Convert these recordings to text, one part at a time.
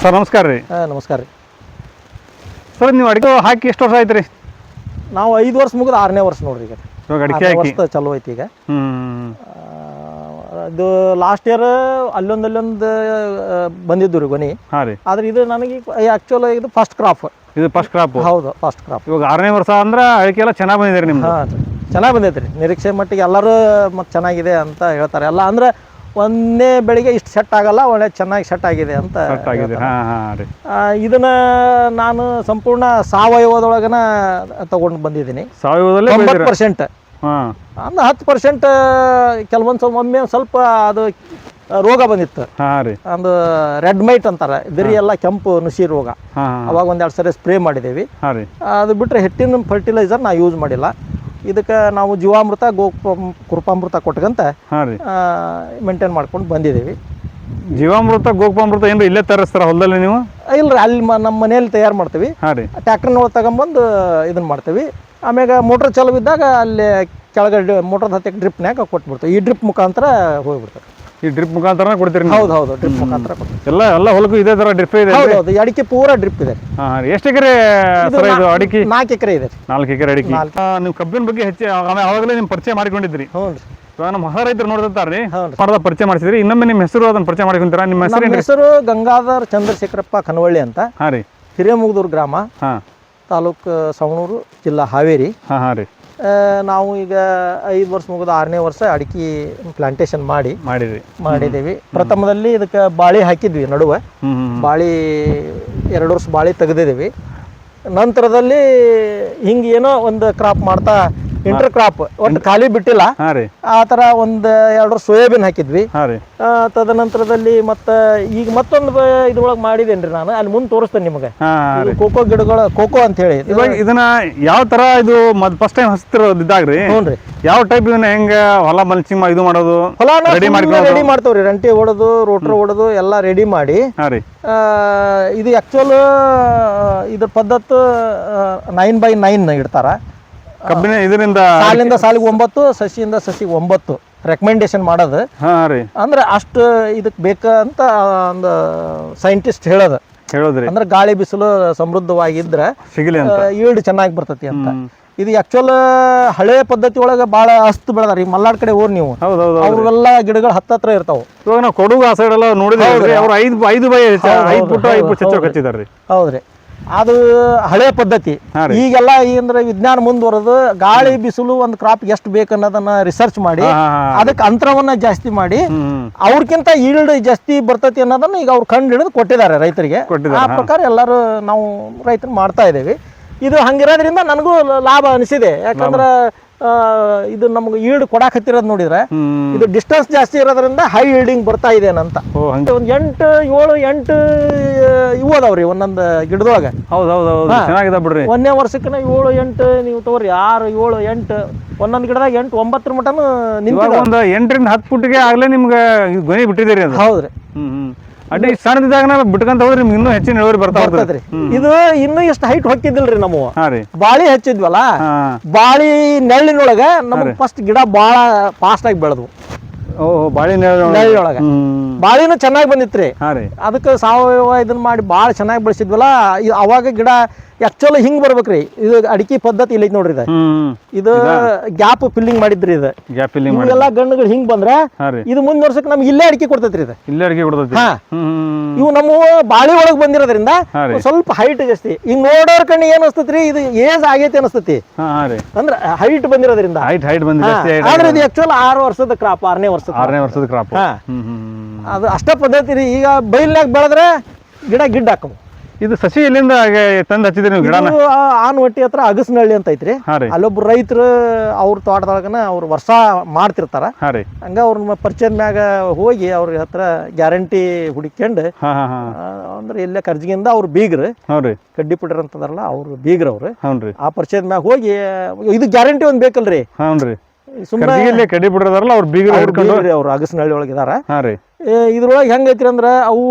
Sir ನಮಸ್ಕಾರ ರೀ. ಹಾಂ ನಮಸ್ಕಾರ ರೀ. ಸರ್ ನೀವು ಅಡಿಕೆ ಹಾಕಿ ಎಷ್ಟು ವರ್ಷ ಆಯ್ತು ರೀ? ನಾವು ಐದು ವರ್ಷ ಮುಗಿದ ಆರನೇ ವರ್ಷ ನೋಡ್ರಿ ಈಗ. ಇವಾಗ ಅಡಿಕೆ ಆರನೇ ಹಾಕಿ. ಚಲೋ ಐತಿ ಈಗ. ಹ್ಮ್ ಆ, ಇದು ಲಾಸ್ಟ್ ಇಯರ್ ಅಲ್ಲೊಂದು ಅಲ್ಲೊಂದು ಆ, ಬಂದಿದ್ದು ರೀ ಗೊನಿ. ಹಾಂ ರೀ. ಆದ್ರೆ ಇದು ನನಗೆ ಆ್ಯಕ್ಚುಲ್ ಇದು ಫಸ್ಟ್ ಕ್ರಾಪ್ ಇದು ಫಸ್ಟ್ ಕ್ರಾಪ್ ಹೌದು ಫಸ್ಟ್ ಕ್ರಾಪ್ ಇವಾಗ ಆರನೇ ವರ್ಷ ಅಂದ್ರೆ ಅಡಿಕೆ ಎಲ್ಲ ಚೆನ್ನಾಗಿ ಬಂದಿದೆ ರೀ ನಿಮ್ದು. ಹಾಂ ಚೆನ್ನಾಗಿ ಬಂದೈತೆ ರೀ. ನಿರೀಕ್ಷೆ ಮಟ್ಟಿಗೆ ಎಲ್ಲರೂ ಮತ್ತೆ ಚೆನ್ನಾಗಿದೆ ಅಂತ ಹೇಳ್ತಾರೆ. ಎಲ್ಲ ಅಂದ್ರೆ ಒಂದೇ ಬೆಳಿಗ್ಗೆ ಇಷ್ಟು ಸೆಟ್ ಆಗಲ್ಲ ಒಳ್ಳೆ ಚೆನ್ನಾಗಿ ಸೆಟ್ ಆಗಿದೆ ಅಂತ ಕರೆಕ್ಟ್ ಆಗಿದೆ. ಹಾಂ ಹಾಂ ರೀ. ಇದನ್ನ ನಾನು ಸಂಪೂರ್ಣ ಸಾವಯವದೊಳಗನ ತಗೊಂಡು ಬಂದಿದ್ದೀನಿ. ಸಾವಯವದಲ್ಲೇ ಪರ್ಸೆಂಟ್ ಹಾಂ. ಅಂದ್ರೆ ಹತ್ತು ಪರ್ಸೆಂಟ್ ಕೆಲವೊಂದು ಸ್ವಲ್ಪ ಒಮ್ಮೆ ಸ್ವಲ್ಪ ಅದು ರೋಗ ಬಂದಿತ್ತು. ರೀ. ಒಂದು ರೆಡ್ ಮೈಟ್ ಅಂತಾರೆ ಬಿರಿ ಎಲ್ಲ ಕೆಂಪು ನುಸಿ ರೋಗ. ಅವಾಗ ಒಂದೆರಡು ಸರಿ ಸ್ಪ್ರೇ ರೀ. ಅದು ಬಿಟ್ಟರೆ ಹೆಟ್ಟಿನ ಫರ್ಟಿಲೈಸರ್ ನಾ ಯೂಸ್ ಮಾಡಿಲ್ಲ. ಇದಕ್ಕೆ ನಾವು ಜೀವಾಮೃತ ಗೋ ಕೃಪಾಮೃತ ಕೊಟ್ಕಂತ ಹಾಂ ರೀ. ಮೇಂಟೈನ್ ಮಾಡ್ಕೊಂಡು ಬಂದಿದ್ದೀವಿ. ಜೀವಾಮೃತ ಗೋಪಾಮೃತ ಏನು ಇಲ್ಲೇ ತರಿಸ್ತಾರ ಹೊಲದಲ್ಲಿ ನೀವು? ಇಲ್ರಿ ಅಲ್ಲಿ ಮ ನಮ್ಮ ಮನೆಯಲ್ಲಿ ತಯಾರು ಮಾಡ್ತೀವಿ. ಹಾಂ ರೀ. ಟ್ಯಾಕ್ಟರ್ನೊಳಗೆ ತಗೊಂಬಂದು ಇದನ್ನ ಮಾಡ್ತೀವಿ. ಆಮೇಲೆ ಮೋಟ್ರ್ ಚಾಲು ಇದ್ದಾಗ ಅಲ್ಲಿ ಕೆಳಗಡೆ ಮೋಟ್ರ್ ಹತ್ತಕ್ಕೆ ಡ್ರಿಪ್ನ್ಯಾಗ ಕೊಟ್ಬಿಡ್ತೀವಿ. ಈ ಡ್ರಿಪ್ ಮುಖಾಂತರ ಹೋಗ್ಬಿಡ್ತಾರೆ ಈ ಡ್ರಿಪ್ ಮುಖಾಂತರ ಕೊಡ್ತೀರಿ ನೀವು? ಹೌದು ಹೌದು ಡ್ರಿಪ್ ಮುಖಾಂತರ ಕೊಡ್ತೀವಿ. ಎಲ್ಲ ಎಲ್ಲ ಹೊಲಕ್ಕೂ ಇದೇ ತರ ಡ್ರಿಪ್ ಇದೆ ಹೌದು ಹೌದು ಈ ಅಡಿಕೆ ಪೂರಾ ಡ್ರಿಪ್ ಇದೆ. ಹಾಂ ಎಷ್ಟು ಎಕರೆ ಸರ್ ಇದು ಅಡಿಕೆ? ನಾಲ್ಕು ಎಕರೆ ಇದೆ. ನಾಲ್ಕು ಎಕರೆ ಅಡಿಕೆ. ಆ, ನೀವು ಕಬ್ಬಿನ ಬಗ್ಗೆ ಹೆಚ್ಚು ಆಮೇಲೆ ಅವಾಗಲೇ ನಿಮ್ಮ ಪರಿಚಯ ಮಾಡಿಕೊಂಡಿದ್ರಿ. ಹ್ಞೂ ರೀ ಇವಾಗ ನಮ್ಮ ಹೊಸ ರೈತರು ನೋಡ್ತಿರ್ತಾರೆ ರೀ ಹೌದು. ಮಾಡದ ಪರಿಚಯ ಮಾಡಿಸಿದ್ರಿ. ಇನ್ನೊಮ್ಮೆ ನಿಮ್ಮ ಹೆಸರು ಅದನ್ನ ಪರಿಚಯ ಮಾಡ್ಕೊಂತೀರಾ? ನಿಮ್ಮ ಹೆಸರು ನಮ್ಮ ಹೆಸರು ಗಂಗಾಧರ್ ಚಂದ್ರಶೇಖರಪ್ಪ ಕನವಳ್ಳಿ ಅಂತ. ಹಾಂ ರೀ. ಹಿರೇಮುಗದೂರು ಗ್ರಾಮ ಹಾ. ತಾಲೂಕು ಸವಣೂರು ಜಿಲ್ಲಾ ಹಾವೇರಿ. ಹಾಂ ಹಾಂ ರೀ. ನಾವು ಈಗ ಐದು ವರ್ಷ ಮುಗಿದ ಆರನೇ ವರ್ಷ ಅಡಿಕೆ ಪ್ಲಾಂಟೇಶನ್ ಮಾಡಿ ಮಾಡಿದ್ವಿ. ಮಾಡಿದ್ದೀವಿ. ಪ್ರಥಮದಲ್ಲಿ ಇದಕ್ಕೆ ಬಾಳಿ ಹಾಕಿದ್ವಿ ನಡುವೆ. ಬಾಳಿ ಎರಡು ವರ್ಷ ಬಾಳಿ ತೆಗೆದಿದ್ದೀವಿ. ನಂತರದಲ್ಲಿ ಹಿಂಗೆ ಏನೋ ಒಂದು ಕ್ರಾಪ್ ಮಾಡ್ತಾ ಇಂಟರ್ ಕ್ರಾಪ್ ಒಟ್ಟು ಖಾಲಿ ಬಿಟ್ಟಿಲ್ಲ. ಆತರ ಆ ಒಂದು ಎರಡು ಸೋಯಾಬೀನ್ ಹಾಕಿದ್ವಿ. ತದನಂತರದಲ್ಲಿ ಮತ್ತ ಈಗ ಮತ್ತೊಂದು ಇದ್ರೊಳಗೆ ಮಾಡಿದ್ದೇನೆ ರೀ ನಾನು. ಅಲ್ಲಿ ಮುಂದೆ ತೋರಿಸ್ತೇನೆ ನಿಮಗೆ. ಕೋಕೋ ಗಿಡಗಳ ಕೋಕೋ ಅಂತ ಹೇಳಿ. ಇವಾಗ ಇದನ್ನ ಯಾವ ತರ ಇದು ಫಸ್ಟ್ ಟೈಮ್ ಹಚ್ತಿರೋದಿದ್ದಾಗ ರೀ ಹ್ಞೂ ರೀ. ಯಾವ ಟೈಪ್ ಇದನ್ನ ಹೆಂಗ ಹೊಲ ಮಲ್ಚಿಂಗ್ ಇದು ಮಾಡೋದು? ಹೊಲ ರೆಡಿ? ರೆಡಿ ಮಾಡ್ತೇವ್ರಿ. ರಂಟಿ ಹೊಡೆದು ರೋಟ್ರ್ ಹೊಡೆದು ಎಲ್ಲ ರೆಡಿ ಮಾಡಿ. ಇದು ಆಕ್ಚುಲ್ ಇದ್ರ ಪದ್ಧತಿ ನೈನ್ ಬೈ ನೈನ್ ಇಡ್ತಾರ. ಕಬ್ಬಿನ ಇದರಿಂದ ಸಾಲಿಂದ ಸಾಲಿಗೆ ಒಂಬತ್ತು ಸಸಿಯಿಂದ ಸಸಿಗೆ ಒಂಬತ್ತು ರೆಕಮೆಂಡೇಶನ್ ಮಾಡೋದು. ಅಂದ್ರೆ ಅಷ್ಟು ಇದಕ್ಕೆ ಬೇಕಂತ ಒಂದು ಸೈಂಟಿಸ್ಟ್ ಹೇಳೋದು. ಹೇಳೋದ್ರಿ. ಅಂದ್ರೆ ಗಾಳಿ ಬಿಸಿಲು ಸಮೃದ್ಧವಾಗಿದ್ರೆ ಸಿಗಲಿ ಈಲ್ಡ್ ಚೆನ್ನಾಗಿ ಬರ್ತತಿ ಅಂತ. ಇದು ಆಕ್ಚುಲ್ ಹಳೆ ಪದ್ಧತಿ ಒಳಗೆ ಭಾಳ ಅಸ್ತು ಬೆಳೆದಾರ. ಈ ಮಲ್ನಾಡ್ ಕಡೆ ಹೋರ್ ನೀವು. ಹೌದು ಹೌದು ಹೌದು ಅವ್ರೆಲ್ಲ ಗಿಡಗಳು ಹತ್ತತ್ರ ಇರ್ತಾವ. ಇವಾಗ ನಾವು ಕೊಡಗು ಆ ಸೈಡ್ ಎಲ್ಲ ನೋಡಿದ್ರೆ ಅವ್ರು ಐದು ಐದು ಬೈ ಐದು ಫುಟ್ ಐದು ಫುಟ್ ಹೌದ್ರಿ. ಅದು ಹಳೆ ಪದ್ಧತಿ. ಈಗೆಲ್ಲ ಏನಂದ್ರೆ ವಿಜ್ಞಾನ ಮುಂದುವರೆದು ಗಾಳಿ ಬಿಸಿಲು ಒಂದು ಕ್ರಾಪ್ ಎಷ್ಟು ಬೇಕು ಅನ್ನೋದನ್ನ ರಿಸರ್ಚ್ ಮಾಡಿ ಅದಕ್ಕೆ ಅಂತರವನ್ನ ಜಾಸ್ತಿ ಮಾಡಿ ಅವ್ರಕ್ಕಿಂತ ಈಲ್ಡ್ ಜಾಸ್ತಿ ಬರ್ತತಿ ಅನ್ನೋದನ್ನ ಈಗ ಅವ್ರು ಕಂಡು ಹಿಡಿದು ಕೊಟ್ಟಿದ್ದಾರೆ ರೈತರಿಗೆ. ಆ ಪ್ರಕಾರ ಎಲ್ಲರೂ ನಾವು ರೈತರು ಮಾಡ್ತಾ ಇದ್ದೀವಿ ಇದು ಹಂಗಿರೋದ್ರಿಂದ ನನಗೂ ಲಾಭ ಅನಿಸಿದೆ. ಯಾಕಂದ್ರೆ ಇದು ನಮ್ಗೆ ಈಲ್ಡ್ ಕೊಡಾಕತ್ತಿರೋದು ನೋಡಿದ್ರೆ ಇದು ಡಿಸ್ಟೆನ್ಸ್ ಜಾಸ್ತಿ ಇರೋದ್ರಿಂದ ಹೈ ಈಲ್ಡಿಂಗ್ ಬರ್ತಾ ಇದೆ ಅಂತ ಓ ಹಂಗೆ. ಒಂದು ಎಂಟು ಏಳು ಎಂಟು ಇವು ಅದಾವ್ರಿ ಒಂದೊಂದು ಗಿಡದೊಳಗೆ. ಹೌದು ಹೌದು ಹೌದು ಚೆನ್ನಾಗಿದೆ ಬಿಡ್ರಿ. ಒಂದನೇ ವರ್ಷಕ್ಕೆ ಏಳು ಎಂಟು ನೀವು ತಗೋರಿ ಆರು ಏಳು ಎಂಟು ಒಂದೊಂದು ಗಿಡದಾಗ ಎಂಟು ಒಂಬತ್ತರ ಮಟನು ನಿಮ್ಗೆ ಒಂದು ಎಂಟರಿಂದ ಹತ್ತು ಫುಟ್ಗೆ ಆಗ್ಲೇ ನಿಮ್ಗೆ ಗೊನೆ ಬಿಟ್ಟಿದ್ದೀರಿ ಅದು. ಹೌದ್ರಿ. ಹ್ಞೂ ಅಡ್ಡಿ ಸಣ್ಣದಿದ್ದಾಗ ಬಿಟ್ಕಂತ ಹೋದ್ರೆ ನಿಮ್ಗೆ ಇನ್ನೂ ಹೆಚ್ಚಿನ ಇಳುವರಿ ಬರ್ತಾ ಬರ್ತದ್ರಿ. ಇದು ಇನ್ನೂ ಇಷ್ಟು ಹೈಟ್ ಹೊಕ್ಕಿದ್ದಿಲ್ರಿ ನಾವು. ಬಾಳಿ ಹಚ್ಚಿದ್ವಲ್ಲ? ಬಾಳಿ ನೆರಳಿನೊಳಗ ನಮಗೆ ಫಸ್ಟ್ ಗಿಡ ಭಾಳ ಫಾಸ್ಟ್ ಆಗಿ ಬೆಳೆದ್ವು. ಬಾಳಿ ಹ್ಞೂ ಬಾಳಿನೂ ಚೆನ್ನಾಗಿ ಬಂದಿತ್ರಿ. ರೀ. ಅದಕ್ಕೆ ಸಾವಯವ ಇದನ್ನ ಮಾಡಿ ಭಾಳ ಚೆನ್ನಾಗಿ ಬೆಳೆಸಿದ್ವಲ್ಲ ಅವಾಗ ಗಿಡ ಆ್ಯಕ್ಚುಲಿ ಹಿಂಗ್ ಬರ್ಬೇಕ್ರಿ. ಇದು ಅಡಿಕೆ ಪದ್ಧತಿ ಇಲ್ಲ ನೋಡ್ರಿ ಇದು. ಇದು ಗ್ಯಾಪ್ ಫಿಲ್ಲಿಂಗ್ ಮಾಡಿದ್ರಿ ಇದು. ಗ್ಯಾಪ್ ಫಿಲ್ಲಿಂಗ್ ಮಾಡಿ ಎಲ್ಲಾ ಗಣ್ಣುಗಳು ಹಿಂಗ್ ಬಂದ್ರೆ ಇದು ಮುಂದಿನ ವರ್ಷಕ್ಕೆ ನಮ್ಗೆ ಇಲ್ಲೇ ಅಡಿಕೆ ಕೊಡ್ತೈತ್ರಿ ಇದು. ಇಲ್ಲೇ ಅಡಿಕೆ ಕೊಡ್ತೈತಿ. ಹಾ. ಇವು ನಮ್ಮ ಬಾಳಿ ಒಳಗ್ ಬಂದಿರೋದ್ರಿಂದ ಸ್ವಲ್ಪ ಹೈಟ್ ಜಾಸ್ತಿ. ಈಗ ನೋಡೋರ್ ಕಣ್ಣು ಏನ್ ಅನಿಸ್ತೈತ್ರಿ? ಇದು ಏಜ್ ಆಗೈತಿ ಅನಿಸ್ತೈತಿ. ಅಂದ್ರ ಹೈಟ್ ಬಂದಿರೋದ್ರಿಂದ. ಹೈಟ್ ಹೈಟ್ ಬಂದ ಆದ್ರೆ ಇದು ಆಕ್ಚುಲ್ ಆರು ವರ್ಷದ ಕ್ರಾಪ್ ಆರನೇ ವರ್ಷದ ಆರನೇ ವರ್ಷದ ಕ್ರಾಪ್ ಅದು ಅಷ್ಟ ಪದ್ಧತಿ ರೀ. ಈಗ ಬೈಲ್ನಾಗ ಬೆಳೆದ್ರೆ ಗಿಡ ಗಿಡ್ಡ ಹಾಕವು ಇದು ಸಸಿ ಎಲ್ಲಿಂದ ತಂದು ಹಚ್ಚಿದ್ರಿ ನೀವು ಗಿಡನ? ಇದು ಆ- ಆನ್ ಹೊಟ್ಟಿ ಹತ್ರ ಅಗಸನಹಳ್ಳಿ ಅಂತ ಐತ್ರಿ. ಹಾಂ ರೀ. ಅಲ್ಲೊಬ್ರು ರೈತರು ಅವ್ರ ತೋಟದೊಳಗನ ಅವ್ರು ವರ್ಷ ಮಾಡ್ತಿರ್ತಾರ. ಹಾಂ ರೀ. ಹಂಗ ಅವ್ರ ಪರಿಚಯದ ಮ್ಯಾಗ ಹೋಗಿ ಅವ್ರ ಹತ್ರ ಗ್ಯಾರಂಟಿ ಹುಡುಕ್ಯಂಡು ಹಾಂ ಹಾಂ ಹಾಂ. ಆ, ಅಂದ್ರೆ ಇಲ್ಲೇ ಕರ್ಜಿಗಿಂದ ಅವ್ರು ಬೀಗ್ರು. ಹ್ಞೂ ರೀ. ಕಡ್ಡಿ ಪುಡ್ರ ಅಂತದಾರಲ್ಲ ಅವ್ರು ಬೀಗ್ರ ಅವ್ರು. ಹ್ಞೂ ರೀ. ಆ ಪರಿಚಯದ ಮ್ಯಾಗ ಹೋಗಿ ಇದು ಗ್ಯಾರಂಟಿ ಒಂದ್ ಬೇಕಲ್ರಿ. ಹ್ಞೂ ರೀ. ಸುಮ್ಮನೆ ಕರ್ಜಿಗಿಲ್ಲಿ ಕಡ್ಡಿ ಬಿಡೋದಾರಲ್ಲ ಅವ್ರು ಬೀಗರು ಹಿಡ್ಕೊಂಡು ಅವ್ರು ಅಗಸನಹಳ್ಳಿ ಒಳಗಿದಾರ ಹಾಂ ರೀ. ಇದ್ರೊಳಗೆ ಹೆಂಗೈತ್ರಿ ಅಂದ್ರೆ ಅವು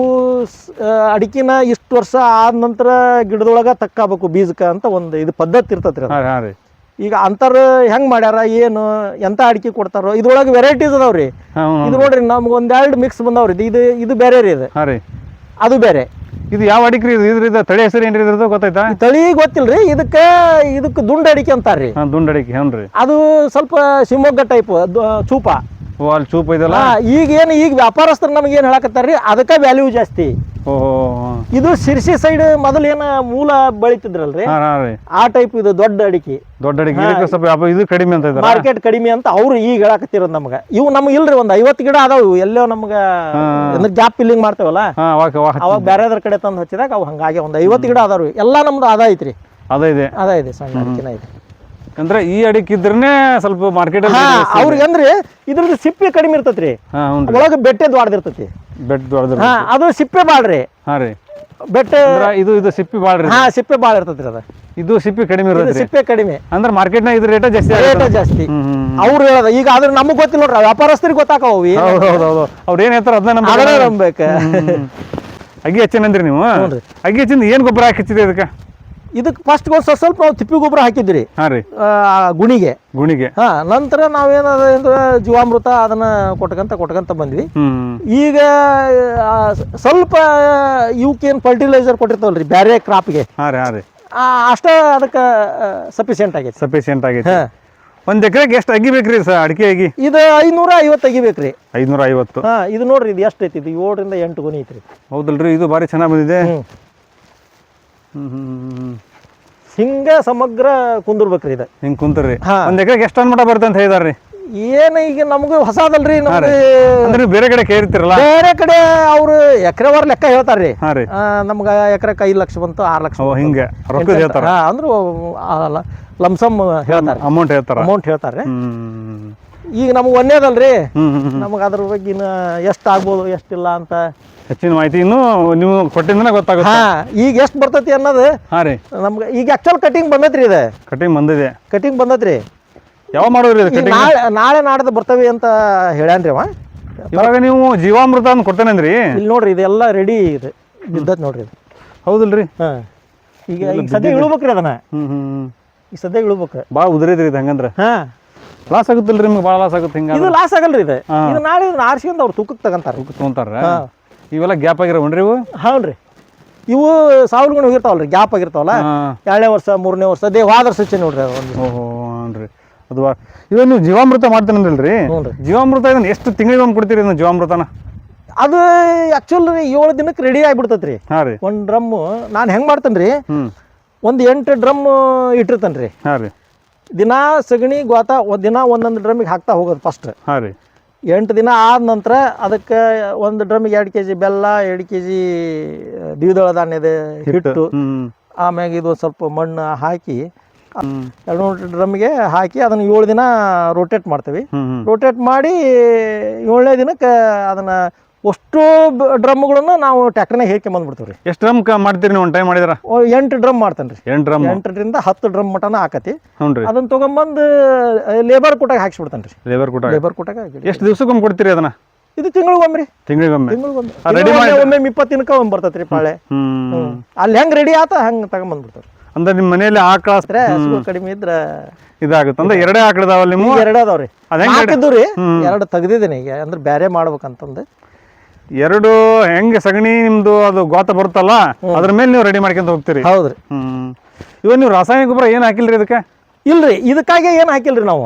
ಅಡಿಕೆನ ಇಷ್ಟು ವರ್ಷ ಆದ ನಂತರ ಗಿಡದೊಳಗೆ ತಕ್ಕಾಬೇಕು ಬೀಜಕ್ಕೆ ಅಂತ ಒಂದು ಇದು ಪದ್ಧತಿ ಇರ್ತೈತ್ರಿ ಹಾಂ ರೀ. ಈಗ ಅಂತಾರ ಹೆಂಗ್ ಮಾಡ್ಯಾರ ಏನು ಎಂತ ಅಡಿಕೆ ಕೊಡ್ತಾರೋ ಇದ್ರೊಳಗೆ ವೆರೈಟೀಸ್ ಅದಾವ್ರಿ ಇದು ನೋಡ್ರಿ ನಮ್ಗೆ ಒಂದೆರಡು ಮಿಕ್ಸ್ ಬಂದಾವ್ರಿ. ಇದು- ಇದು ಇದು ಬೇರೆ ರೀ ಇದು. ಹಾಂ ರೀ. ಅದು ಬೇರೆ. ಇದು ಯಾವ ಅಡಿಕೆ ಇದ್ರದ ತಳಿ ಹೆಸರು ಏನ್ರಿ ಇದ್ರದ್ದು ಗೊತ್ತಾಯ್ತಾ? ತಳಿ ಗೊತ್ತಿಲ್ರಿ. ಇದಕ್ಕ ಇದಕ್ಕೆ ದುಂಡ ಅಡಿಕೆ ಅಂತಾರ್ರಿ. ದುಂಡ ಅಡಿಕೆ ಹ್ಞೂ ಅದು ಸ್ವಲ್ಪ ಶಿವಮೊಗ್ಗ ಟೈಪ್ ಚೂಪ. ಅಲ್ಲಿ ಚೂಪ್ ಇದಲ್ಲ ಈಗ ಏನು ಈಗ ವ್ಯಾಪಾರಸ್ಥರು ನಮ್ಗೆ ಏನು ಹೇಳಕತ್ತಾರ್ರಿ ಅದಕ್ಕೆ ವ್ಯಾಲ್ಯೂ ಜಾಸ್ತಿ. ಇದು ಸಿರ್ಸಿ ಸೈಡ್ ಮೊದಲು ಏನ ಮೂಲ ಬೆಳಿತಿದ್ರಲ್ರಿ? ಆ ಟೈಪ್ ಇದು ದೊಡ್ಡ ಅಡಿಕೆ. ದೊಡ್ಡ ಅಡಿಕೆ. ಸ್ವಲ್ಪ ಇದು ಕಡಿಮೆ ಅಂತ ಇದ್ದಾರೆ ಮಾರ್ಕೆಟ್ ಕಡಿಮೆ ಅಂತ ಅವ್ರು ಈಗ ಹೇಳಕತ್ತಿರೋದು ನಮ್ಗೆ. ಇವು ನಮ್ಗೆ ಇಲ್ರಿ ಒಂದು ಐವತ್ತು ಗಿಡ ಅದಾವ ಎಲ್ಲೋ ನಮ್ಗೆ ಅಂದ್ರೆ ಗ್ಯಾಪ್ ಫಿಲ್ಲಿಂಗ್ ಮಾಡ್ತೇವಲ್ಲ? ಅವಾಗ ಬೇರೆದ್ರ ಕಡೆ ತಂದು ಹಚ್ಚಿದಾಗ ಅವು ಹಂಗಾಗಿ ಒಂದು ಐವತ್ತು ಗಿಡ ಅದಾವ್ರಿ ಎಲ್ಲ ನಮ್ದು ಅದ ಐತ್ರಿ. ಅದ ಇದೆ. ಅದ ಇದೆ ಸಣ್ಣ ಅಡಿಕೆನ ಇದೆ ಅಂದ್ರೆ ಈ ಅಡಿಕೆ ಇದ್ರೆ ಸ್ವಲ್ಪ ಮಾರ್ಕೆಟ್ ಹಾ ಅವ್ರಿಗೆ ಅಂದ್ರೆ ಇದ್ರದ್ದು ಸಿಪ್ಪೆ ಕಡಿಮೆ ಇರ್ತೈತ್ರಿ. ಹಾಂ ಹ್ಞೂ ರೀ. ಒಳಗೆ ಬೆಟ್ಟೆ ದ್ವಾಡ್ದಿರ್ತೈತಿ ಬೆಡ್ ದೊಡ್ಡದು ಹಾ ಅದು ಸಿಪ್ಪೆ ಬಾಳ್ರಿ. ಹಾ ರೀ. ಬೆಟ್ಟೆ ಅಂದ್ರ ಇದು ಇದು ಸಿಪ್ಪಿ ಬಾಳ್ರಿ ರೀ ಹಾ ಸಿಪ್ಪೆ ಬಾಳ ಇರ್ತೈತ್ರಿ ಅದ. ಇದು ಸಿಪ್ಪಿ ಕಡಿಮೆ ಇದು ಇರೋದ್ರಿ ಸಿಪ್ಪೆ ಕಡಿಮೆ. ಅಂದ್ರೆ ಮಾರ್ಕೆಟ್ನಾಗ ಇದ್ರ ರೇಟ ಜಾಸ್ತಿ ರೇಟ್ ಆಗುತ್ತೆ. ಜಾಸ್ತಿ. ಹ್ಮ್ ಹ್ಮ್ ಅವ್ರು ಹೇಳದ ಈಗ ಆದ್ರೆ ನಮಗ್ ಗೊತ್ತಿಲ್ಲ ನೋಡ್ರಿ ವ್ಯಾಪಾರಸ್ಥರಿಗೆ ಗೊತ್ತಾಕವ ಅವು ಏನು. ಹೌದು ಹೌದು ಹೌದು. ಅವ್ರು ಏನ್ ಹೇಳ್ತಾರ ಅದನ್ನ ಅದನ್ನ ನಂಬೇಕ. ಅಗಿ ಹಚ್ಚಿನಂದ್ರಿ ನೀವು. ಅಗಿ ಹಚ್ಚಿಂದ ಏನ್ ಗೊಬ್ಬರ ಹಾಕಿಚ್ಚಿದೆ ಇದಕ್ಕೆ? ಇದಕ್ಕೆ ಫಸ್ಟ್ ಸ್ವಲ್ಪ ಸ್ವಲ್ಪ ನಾವು ತಿಪ್ಪಿ ಗೊಬ್ಬರ ಹಾಕಿದ್ರಿ. ಹಾ ರೀ. ಆ, ಗುಣಿಗೆ. ಗುಣಿಗೆ. ಹಾ ನಂತರ ನಾವೇನದ ಅಂದ್ರೆ ಜೀವಾಮೃತ ಅದನ್ನ ಕೊಟ್ಕಂತ ಕೊಟ್ಕಂತ ಬಂದ್ವಿ. ಈಗ ಸ್ವಲ್ಪ ಸ್ವಲ್ಪ ಇವಕ್ಕೇನು ಫರ್ಟಿಲೈಸರ್ ಕೊಟ್ಟಿರ್ತಾವಲ್ರಿ ಬೇರೆ ಕ್ರಾಪ್ಗೆ. ಹಾ ರೀ ಆ ರೀ. ಅಷ್ಟ ಅದಕ್ಕೆ ಸಫಿಷಿಯೆಂಟ್ ಆಗೈತಿ. ಸಫಿಶಿಯಂಟ್ ಆಗೈತೆ. ಹಾ. ಒಂದ್ ಎಕರೆಗೆ ಎಷ್ಟು ಅಗಿಬೇಕ್ರಿ ಸರ್ ಅಡಿಕೆ ಅಗಿ? ಇದು ಐನೂರ ಐವತ್ತು ಅಗಿಬೇಕ್ರಿ. ಐನೂರ ಐವತ್ತು. ಹಾ ಇದು ನೋಡ್ರಿ ಇದು ಎಷ್ಟು ಐತಿ ಇದು ಏಳರಿಂದ ಎಂಟು ಗುಣಿ ಐತ್ರಿ. ಹೌದಲ್ರಿ ಇದು ಬಾರಿ ಚೆನ್ನಾಗಿ ಬಂದಿದೆ. ಹ್ಮ್. ಹಿಂಗ ಸಮಗ್ರ ಕುಂದಿರ್ಬೇಕ್ರಿ ಇದು. ಹಿಂಗ್ ಕುಂತ್ರಿ. ಹಾ. ಒಂದ್ ಎಕರೆಗೆ ಎಷ್ಟು ಅನ್ಮಟ ಬರುತ್ತೆ ಅಂತ ಹೇಳಿದಾರ್ರಿ? ಏನು ಈಗ ನಮಗೂ ಹೊಸದಲ್ಲ ನಮ್ಗೆ ಅಂದ್ರೆ ಬೇರೆ ಕಡೆ ಕೇಳಿರ್ತಿರಲ್ಲ ಬೇರೆ ಕಡೆ ಅವರು ಎಕರೆವಾರ ಲೆಕ್ಕ ಹೇಳ್ತಾರ್ರಿ. ಹಾಂ ರೀ. ನಮ್ಗೆ ನಮ್ಗ ಎಕರೆಕ್ ಐದು ಲಕ್ಷ ಬಂತು ಆರು ಲಕ್ಷ ಹಿಂಗೆ. ರೊಕ್ಕ ಹೇಳ್ತಾರ? ಅಂದ್ರು ಲಮ್ಸಮ್ ಹೇಳ್ತಾರೆ? ಅಮೌಂಟ್ ಹೇಳ್ತಾರೆ ಅಮೌಂಟ್ ಹೇಳ್ತಾರೆ ಹ್ಮ್. ಈಗ ನಮ್ಗೆ ಒಂದೇದಲ್ರಿ ನಮ್ಗೆ ಅದ್ರ ಬಗ್ಗೆ ಇನ್ನು ಎಷ್ಟು ಆಗ್ಬೋದು ಎಷ್ಟಿಲ್ಲ ಅಂತ. ಹೆಚ್ಚಿನ ಮಾಹಿತಿ ಇನ್ನು ನೀವು ಕೊಟ್ಟಿಂದನೇ ಗೊತ್ತಾಗುತ್ತೆ. ಹಾ ಈಗ ಎಷ್ಟು ಬರ್ತೈತಿ ಅನ್ನೋದು ಹಾ ರೀ. ನಮ್ಗೆ ಈಗ ಆಕ್ಚುಲ್ ಕಟಿಂಗ್ ಬಂದೈತ್ರಿ ಇದೆ. ಕಟಿಂಗ್ ಬಂದಿದೆ. ಕಟಿಂಗ್ ಬಂದೈತ್ರಿ. ಯಾವ ಮಾಡೋರಿ ಇದು ಈಗ ಕಟಿಂಗ್ ನಾಳೆ ನಾಳೆ ನಾಡ್ದು ಬರ್ತವೆ ಅಂತ ಹೇಳ್ಯಾನ್ರಿ ಅವ. ಇವಾಗ ನೀವು ಜೀವಾಮೃತ ಅಂತ ಇಲ್ಲಿ ನೋಡ್ರಿ ಇದೆಲ್ಲ ರೆಡಿ ಇದೆ. ಬಿದ್ದತ್ ನೋಡ್ರಿ ಇದು. ಹೌದಲ್ರಿ. ಹಾ. ಈಗ ಈಗ ಸದ್ಯ ಇಳ್ಬೇಕ್ರಿ ಅದನ್ನ. ಹ್ಮ್ ಹ್ಮ್ ಈಗ ಸದ್ಯ ಇಳ್ಬೇಕು. ಭಾಳ ಉದುರಿದ್ರಿ ಇದು ಹಂಗಂದ್ರೆ. ಹಾ. ಲಾಸ್ ಆಗುತ್ತಲ್ರಿ ನಿಮ್ಗೆ? ಭಾಳ ಲಾಸ್ ಆಗುತ್ತೆ ಹಿಂಗ ಇದು ಲಾಸ್ ಆಗಲ್ರಿ ಇದೆ. ಇದು ನಾಳೆ ಇದನ್ನ ಆರಿಸ್ಕೊಂಡು ಅವ್ರು ತೂಕಕ್ಕೆ ತೂಕ ತೊಗೊಂತಾರ. ಇವೆಲ್ಲ ಗ್ಯಾಪ್ ಆಗಿರೋಣ್ರಿ ಇವು? ಹೌನ್ರಿ. ಇವು ಸಾವಲ್ಗಳು ಹೋಗಿರ್ತಾವಲ್ರಿ ಗ್ಯಾಪ್ ಆಗಿರ್ತಾವಲ್ಲ? ಎರಡನೇ ವರ್ಷ ಮೂರನೇ ವರ್ಷ ಅದೇ ಆದ್ರ ಸಚಿ ನೋಡ್ರಿ ಒಂದು ಓಹೋ ಹ್ಞೂ ಅದು ಇವಾಗ ನೀವು ಜೀವಾಮೃತ ಮಾಡ್ತೇನಂದ್ರಲ್ರಿ? ಜೀವಾಮೃತ ಇದನ್ನ ಎಷ್ಟು ತಿಂಗಳಿಗೆ ಒಂದು ಕೊಡ್ತೀರಿ ಇದನ್ನ ಜೀವಾಮೃತನ? ಅದು ಆ್ಯಕ್ಚುಲಿ ಏಳು ದಿನಕ್ಕೆ ರೆಡಿ ಆಗಿಬಿಡ್ತೈತೆ ರೀ ಹಾಂ ರೀ. ಒಂದು ಡ್ರಮ್ಮು ನಾನು ಹೆಂಗೆ ಮಾಡ್ತೇನೆ ರೀ ಒಂದು ಎಂಟು ಡ್ರಮ್ ಇಟ್ಟಿರ್ತೇನೆ ರೀ ಹಾಂ ರೀ. ದಿನ ಸಗಣಿ ಗೋತ ಒಂದು ದಿನ ಒಂದೊಂದು ಡ್ರಮ್ಮಿಗೆ ಹಾಕ್ತಾ ಹೋಗೋದು ಫಸ್ಟ್ ಹಾಂ ರೀ. ಎಂಟು ದಿನ ಆದ ನಂತರ ಅದಕ್ಕೆ ಒಂದು ಡ್ರಮ್ಮಿಗೆ ಎರಡು ಕೆ ಜಿ ಬೆಲ್ಲ ಎರಡು ಕೆ ಜಿ ದ್ವಿದಳ ಧಾನ್ಯದ ಹಿಟ್ಟು. ಆಮ್ಯಾಗ ಇದು ಸ್ವಲ್ಪ ಮಣ್ಣು ಹಾಕಿ ಎರಡು ಮೂರು ಡ್ರಮ್ಗೆ ಹಾಕಿ ಅದನ್ನು ಏಳು ದಿನ ರೋಟೇಟ್ ಮಾಡ್ತೀವಿ. ರೋಟೇಟ್ ಮಾಡಿ ಏಳನೇ ದಿನಕ್ಕೆ ಅದನ್ನು ಅಷ್ಟು ಡ್ರಮ್ಗಳನ್ನ ನಾವು ಟ್ಯಾಕ್ಟರ್ನಾಗ ಹೇಗೆ ಬಂದ್ಬಿಡ್ತೀವಿ ರೀ ಎಷ್ಟು ಡ್ರಮ್ ಮಾಡ್ತೀರಿ ನೀವು ಒಂದು ಟೈಮ್ ಮಾಡಿದ್ರ? ಎಂಟು ಡ್ರಮ್ ಮಾಡ್ತಾನೆ ರೀ ಎಂಟು ಡ್ರಮ್? ಎಂಟರಿಂದ ಹತ್ತು ಡ್ರಮ್ ಮಟನ ಹಾಕತಿ. ಹ್ಞೂ ರೀ. ಅದನ್ನ ತೊಗೊಂಬಂದು ಲೇಬರ್ ಕೊಟ್ಟಾಗ ಹಾಕ್ಸ್ಬಿಡ್ತಾನೆ ರೀ ಲೇಬರ್ ಕೂಟ ಲೇಬರ್ ಕೊಟ್ಟಾಗ ಎಷ್ಟು ದಿವ್ಸಕ್ಕೊಮ್ಮೆ ಕೊಡ್ತೀರಿ ಅದನ್ನ? ಇದು ತಿಂಗಳಿಗೊಮ್ಮೆ ರೀ. ತಿಂಗಳಿಗೊಮ್ಮೆ? ready ಮಾಡಿ- ಒಮ್ಮೆ ಇಪ್ಪತ್ತು ದಿನಕ್ಕೆ ಒಮ್ಮೆ ಬರ್ತೈತೆ ರೀ ಪಾಳೆ ಅಲ್ಲಿ ಹೆಂಗೆ ರೆಡಿ ಆತ ಹಂಗೆ ತಗೊಂಬಂದ್ಬಿಡ್ತಾರೆ ಅಂದ್ರೆ ನಿಮ್ಮ ಮನೆಯಲ್ಲಿ ಆಕಳ ಹಸುಗಳು ಕಡಿಮೆ ಇದ್ರೆ ಇದಾಗುತ್ತೆ. ಅಂದ್ರೆ ಎರಡೇ ಆಕಳದಾವಲ್ಲ ನಿಮ್ಮ ಎರಡೇ ಅದಾವ್ರಿ. ಅದೇ ಹಾಕಿದ್ದು ರೀ. ಎರಡು ತೆಗ್ದಿದ್ದೀನಿ ಈಗ. ಅಂದ್ರೆ ಬೇರೆ ಮಾಡ್ಬೇಕಂತಂದು. ಎರಡು ಹೆಂಗೆ ಸಗಣಿ ನಿಮ್ದು ಅದು ಗೋತ ಬರುತ್ತಲ್ಲ ಅದ್ರ ಮೇಲೆ ನೀವು ರೆಡಿ ಮಾಡ್ಕೊಂತ ಹೋಗ್ತೀರಿ. ಹೌದ್ರಿ. ಹ್ಮ್. ಇವಾಗ ನೀವು ರಾಸಾಯನಿಕ ಗೊಬ್ಬರ ಏನ್ ಹಾಕಿಲ್ರಿ ಇದಕ್ಕೆ? ಇಲ್ರಿ ಇದಕ್ಕಾಗಿ ಏನು ಹಾಕಿಲ್ರಿ ನಾವು?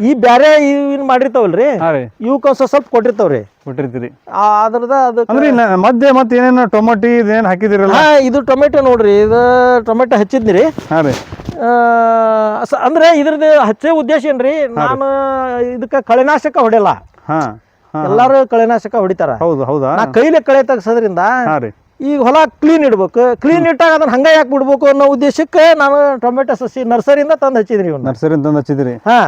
ಈ ಬ್ಯಾರೆ ಇವ್ ಮಾಡಿರ್ತಾವಲ್ರಿ ಇವಕ್ಕೆ ಸ್ವಲ್ಪ ಕೊಟ್ಟಿರ್ತಾವ್ರಿ. ಕೊಟ್ಟಿರ್ತೀರಿ. ಅದ್ರದ ಅದು ಅಂದ್ರೆ ಮಧ್ಯೆ ಮತ್ತೆ ಏನೇನು ಟೊಮೊಟಿ ಇದೇನು ಹಾಕಿದಿರಲ್ಲ? ಹಾ ಇದು ಟೊಮೆಟೊ ನೋಡ್ರಿ ಇದು ಟೊಮೆಟೊ ಹಚ್ಚಿದ್ನಿ ಹಾ ಹಾಂ ರೀ. ಆ, ಸ- ಅಂದ್ರೆ ಇದ್ರದ್ದು ಹಚ್ಚೋ ಉದ್ದೇಶ ಏನ್ರಿ ನಾನು ಇದಕ್ಕೆ ಕಳೆನಾಶಕ ಹೊಡೆಯಲ್ಲ. ಹಾಂ. ಎಲ್ಲಾರು ಕಳೆನಾಶಕ ಹೊಡಿತಾರ. ಹೌದು ಹೌದಾ? ನಾ ಕೈಲೆ ಕಳೆ ತೆಗ್ಸೋದ್ರಿಂದ ಈಗ ಹೊಲ ಕ್ಲೀನ್ ಇಡ್ಬೇಕು. ಕ್ಲೀನ್ ಇಟ್ಟಾಗ ಅದನ್ನ ಹಂಗ ಯಾಕೆ ಬಿಡ್ಬೇಕು ಅನ್ನೋ ಉದ್ದೇಶಕ್ಕೆ ನಾನು ಟೊಮೆಟೊ ಸಸಿ ನರ್ಸರಿಯಿಂದ ತಂದು ಹಚ್ಚಿದ್ರಿ ಇವ್ನ. ನರ್ಸರಿ ತಂದು ಹಚ್ಚಿದ್ರಿ ಹಾ.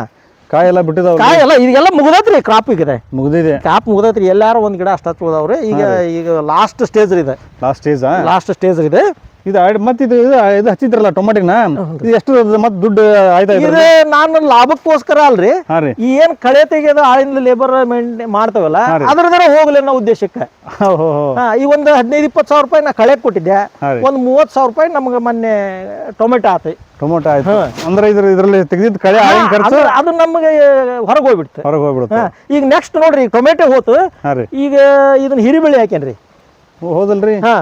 ಕಾಯಿ ಎಲ್ಲ ಬಿಟ್ಟಿದಾವ ಕಾಯಿ ಎಲ್ಲ ಇದೆಲ್ಲ ಮುಗ್ದೈತ್ರಿ ಕ್ರಾಪ್ ಈಗ ಮುಗಿದಿದೆ. ಕ್ರಾಪ್ ಮುಗ್ದೈತ್ರಿ. ಎಲ್ಲಾರು ಒಂದ್ ಗಿಡ ಅಷ್ಟು ಹಚ್ಬೋದವ್ರಿ ಈಗ ಈಗ ಲಾಸ್ಟ್ ಸ್ಟೇಜ್ ಇದೆ. ಲಾಸ್ಟ್ ಸ್ಟೇಜ್ ಲಾಸ್ಟ್ ಸ್ಟೇಜ್ ಇದೆ. ಇದು ಮತ್ತೆ ಇದು ಇದು ಹಚ್ಚಿದ್ರಲ್ಲ ಟೊಮಾಟಿನ ಇದು ಎಷ್ಟು ಮತ್ತೆ ದುಡ್ಡು ಆಯ್ತಾ ಇದೆ ನಾನು ಲಾಭಕ್ಕೋಸ್ಕರ ಅಲ್ರಿ. ರೀ. ಈ ಏನ್ ಕಳೆ ತೆಗೆಯೋದು ಆಳಿಂದ ಲೇಬರ್ ಮಾಡ್ತಾವಲ್ಲ ಅದ್ರದಾರ ಹೋಗ್ಲಿ ಅನ್ನೋ ಉದ್ದೇಶಕ್ಕೆ. ಈ ಒಂದು ಹದಿನೈದು ಇಪ್ಪತ್ತು ಸಾವಿರ ರೂಪಾಯಿ ನಾ ಕಳೆ ಕೊಟ್ಟಿದ್ದೆ. ಒಂದು ಮೂವತ್ತು ಸಾವಿರ ರೂಪಾಯಿ ನಮ್ಗೆ ಮೊನ್ನೆ ಟೊಮೆಟೊ ಆತ. ಟೊಮೆಟೊ ಆಯ್ತು. ಅಂದ್ರೆ ಇದ್ರ ಇದರಲ್ಲಿ ತೆಗೆದಿದ್ದ ಕಳೆ ಖರ್ಚು ಅದು ನಮಗೆ ಹೊರಗೆ ಹೋಗ್ಬಿಡ್ತು. ಹೊರಗೆ ಹೋಗ್ಬಿಡುತ್ತೆ ಈಗ ನೆಕ್ಸ್ಟ್ ನೋಡ್ರಿ ಈಗ ಟೊಮೆಟೊ ಹೋತು ಈಗ ಇದನ್ನ ಹಿರಿಬಿಳಿ ಹಾಕೇನ್ರಿ ಹೌದಲ್ರಿ? ಹಾ.